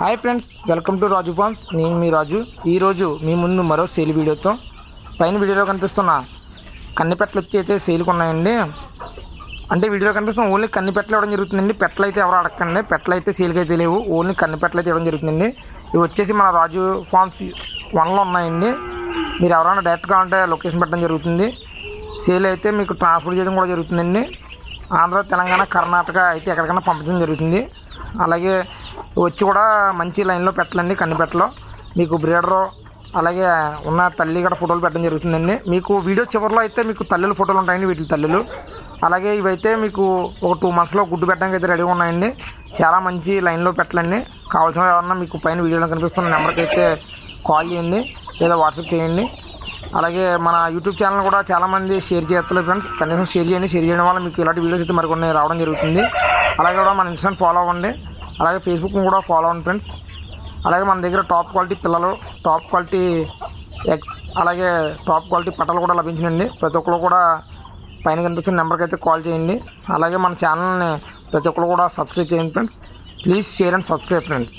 Hi friends welcome to Raju farms. నేను మీ రాజు. ఈరోజు మీ ముందు మరో సేల్ వీడియోతో పైన వీడియోలో కనిపిస్తున్న కన్నిపెట్టలు వచ్చి అయితే సేల్కి ఉన్నాయండి. అంటే వీడియోలో కనిపిస్తున్న ఓన్లీ కన్నెపెట్టలు ఇవ్వడం జరుగుతుందండి. పెట్టలు అయితే ఎవరు అడగండి పెట్టలు అయితే సేల్కి అయితే లేవు. ఓన్లీ కన్నెపెట్టలు అయితే ఇవ్వడం జరుగుతుందండి. ఇవి వచ్చేసి మన రాజు ఫార్మ్స్ వన్లో ఉన్నాయండి. మీరు ఎవరైనా డైరెక్ట్గా ఉంటే లొకేషన్ పెట్టడం జరుగుతుంది. సేల్ అయితే మీకు ట్రాన్స్పోర్ట్ చేయడం కూడా జరుగుతుందండి. ఆంధ్ర తెలంగాణ కర్ణాటక అయితే ఎక్కడికైనా పంపించడం జరుగుతుంది. అలాగే వచ్చి కూడా మంచి లైన్లో పెట్టాలండి కన్నిపెట్టలో మీకు బ్రీడరు అలాగే ఉన్న తల్లి కూడా ఫోటోలు పెట్టడం జరుగుతుందండి. మీకు వీడియో చివరిలో అయితే మీకు తల్లుల ఫోటోలు ఉంటాయండి వీటి తల్లులు. అలాగే ఇవైతే మీకు ఒక టూ మంత్స్లో గుడ్డు పెట్టడానికి అయితే రెడీగా ఉన్నాయండి. చాలా మంచి లైన్లో పెట్టాలండి. కావాల్సిన వాళ్ళు ఎవరన్నా మీకు పైన వీడియోలో కనిపిస్తున్న నెంబర్కి అయితే కాల్ చేయండి లేదా వాట్సాప్ చేయండి. అలాగే మన యూట్యూబ్ ఛానల్ కూడా చాలామంది షేర్ చేస్తారు ఫ్రెండ్స్. కనీసం షేర్ చేయండి షేర్ చేయడం వల్ల మీకు ఇలాంటి వీడియోస్ అయితే మరికొన్ని రావడం జరుగుతుంది. అలాగే కూడా మన ఇన్స్టాని ఫాలో అవ్వండి. అలాగే ఫేస్బుక్ని కూడా ఫాలో అవ్వండి ఫ్రెండ్స్. అలాగే మన దగ్గర టాప్ క్వాలిటీ పిల్లలు టాప్ క్వాలిటీ ఎగ్స్ అలాగే టాప్ క్వాలిటీ పట్టలు కూడా లభించినండి ప్రతి ఒక్కరు కూడా పైన కనిపిస్తున్న నెంబర్కి అయితే కాల్ చేయండి. అలాగే మన ఛానల్ని ప్రతి ఒక్కరు కూడా సబ్స్క్రైబ్ చేయండి friends. Please share and subscribe friends.